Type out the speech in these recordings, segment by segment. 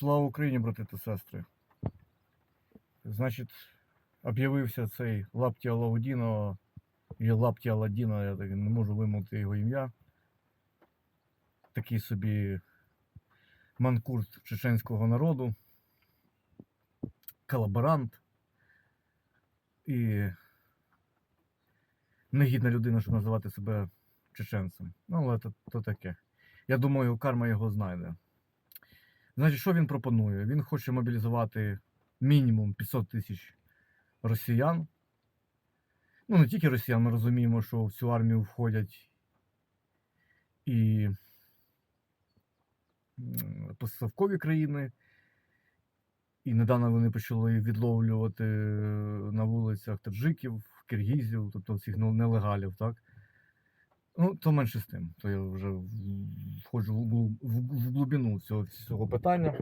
Слава Україні, брати та сестри. Значить, об'явився цей Лапті Алаудіно, і Лапті Аладдіно, я так не можу вимовити його ім'я. Такий собі манкурт чеченського народу, колаборант і негідна людина, щоб називати себе чеченцем. Ну, але то, то таке. Я думаю, карма його знайде. Значить, що він пропонує? Він хоче мобілізувати мінімум 500 тисяч росіян. Ну, не тільки росіян, ми розуміємо, що в цю армію входять і м, поставкові країни. І недавно вони почали відловлювати на вулицях таджиків, киргізів, тобто ну, нелегалів, так? Ну, то менше з тим. То я вже входжу в, глибину цього, цього питання.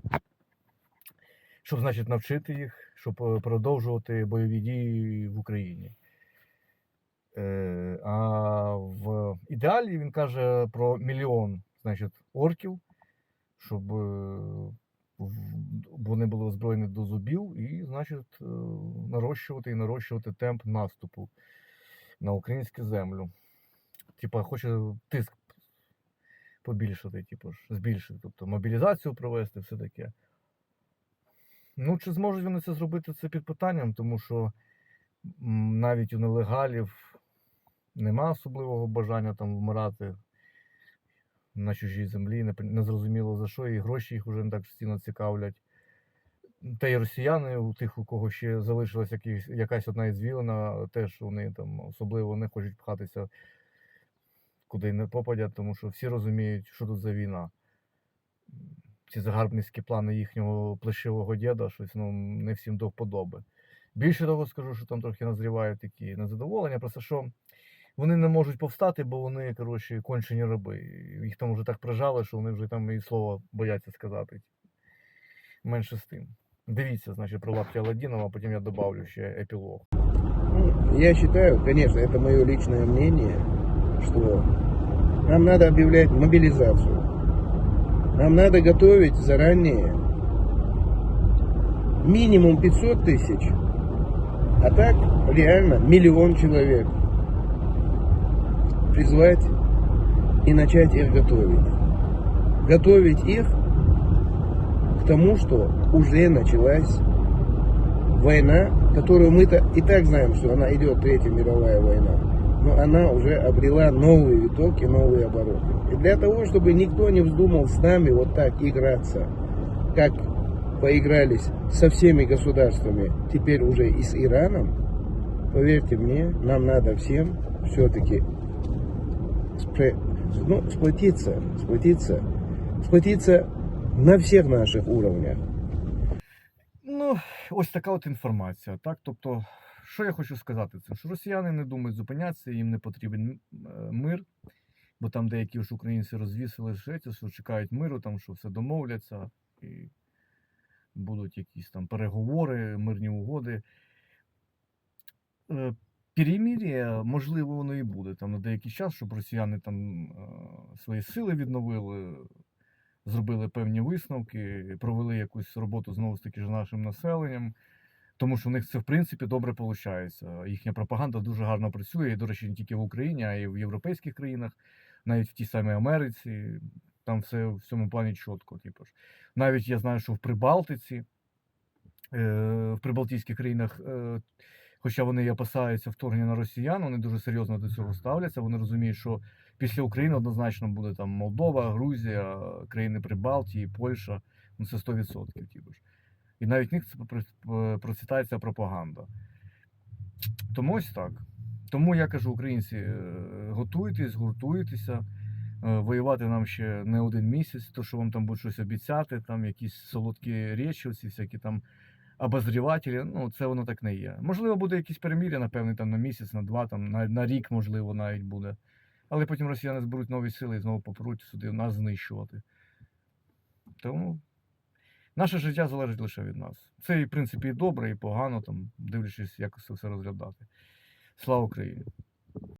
Щоб, значить, навчити їх, щоб е, продовжувати бойові дії в Україні. Е, а в ідеалі він каже про мільйон значить, орків, щоб е, вони були озброєні до зубів і, значить, е, нарощувати і нарощувати темп наступу на українську землю. Типа, хоче тиск побільшити, типу збільшити, тобто мобілізацію провести, все таке. Ну, чи зможуть вони це зробити, це під питанням, тому що навіть у нелегалів нема особливого бажання там вмирати на чужій землі, не, зрозуміло за що, і гроші їх вже не так сильно цікавлять. Та й росіяни, у тих, у кого ще залишилась якась одна ізвілина, теж вони там особливо не хочуть пхатися куди не попадять, тому що всі розуміють, що тут за війна. Ці загарбницькі плани їхнього плешивого діда, щось ну, не всім до вподоби. Більше того скажу, що там трохи назрівають такі незадоволення, просто що вони не можуть повстати, бо вони, коротше, кончені раби. Їх там вже так прижали, що вони вже там і слова бояться сказати. Менше з тим. Дивіться, значить, про лапті Аладдінова, а потім я добавлю ще епілог. Ну, Я считаю, конечно, это мое личное мнение, что нам надо объявлять мобилизацию. Нам надо готовить заранее минимум 500 тысяч, а так реально миллион человек призвать и начать их готовить. Готовить их к тому, что уже началась война, которую мы-то и так знаем, что она идет, Третья мировая война, но она уже обрела новый виток и новые обороты. И для того, чтобы никто не вздумал с нами вот так играться, как поигрались со всеми государствами, теперь уже и с Ираном, поверьте мне, нам надо всем все-таки ну, сплотиться, сплотиться, сплотиться на всех наших уровнях. Ну, ось така от інформація. Так, тобто, що я хочу сказати, це що росіяни не думають зупинятися, їм не потрібен е, мир, бо там деякі ж українці розвісили шеці, що чекають миру, там що все домовляться і будуть якісь там переговори, мирні угоди. Е, Перемір'я, можливо, воно і буде там на деякий час, щоб росіяни там е, свої сили відновили, зробили певні висновки, провели якусь роботу знову ж таки з нашим населенням. Тому що в них це в принципі добре виходить. Їхня пропаганда дуже гарно працює. І, до речі, не тільки в Україні, а й в європейських країнах, навіть в тій самій Америці. Там все в цьому плані чітко. Типу ж. Навіть я знаю, що в Прибалтиці, е, в Прибалтійських країнах, е, хоча вони і опасаються вторгнення на росіян, вони дуже серйозно до цього ставляться. Вони розуміють, що після України однозначно буде там Молдова, Грузія, країни Прибалтії, Польща. Ну це 100%. Типу ж. І навіть в них процвітає пропаганда. Тому ось так. Тому я кажу, українці, е, готуйтесь, гуртуйтеся. Е, Воювати нам ще не один місяць, то що вам там будуть щось обіцяти, там якісь солодкі речі, оці всякі там обозрівателі, ну це воно так не є. Можливо, буде якісь перемір'я, напевне, там на місяць, на два, там на, на рік, можливо, навіть буде. Але потім росіяни зберуть нові сили і знову попруть сюди нас знищувати. Тому наше життя залежить лише від нас. Це, в принципі, і добре, і погано, там, дивлячись, як це все розглядати. Слава Україні!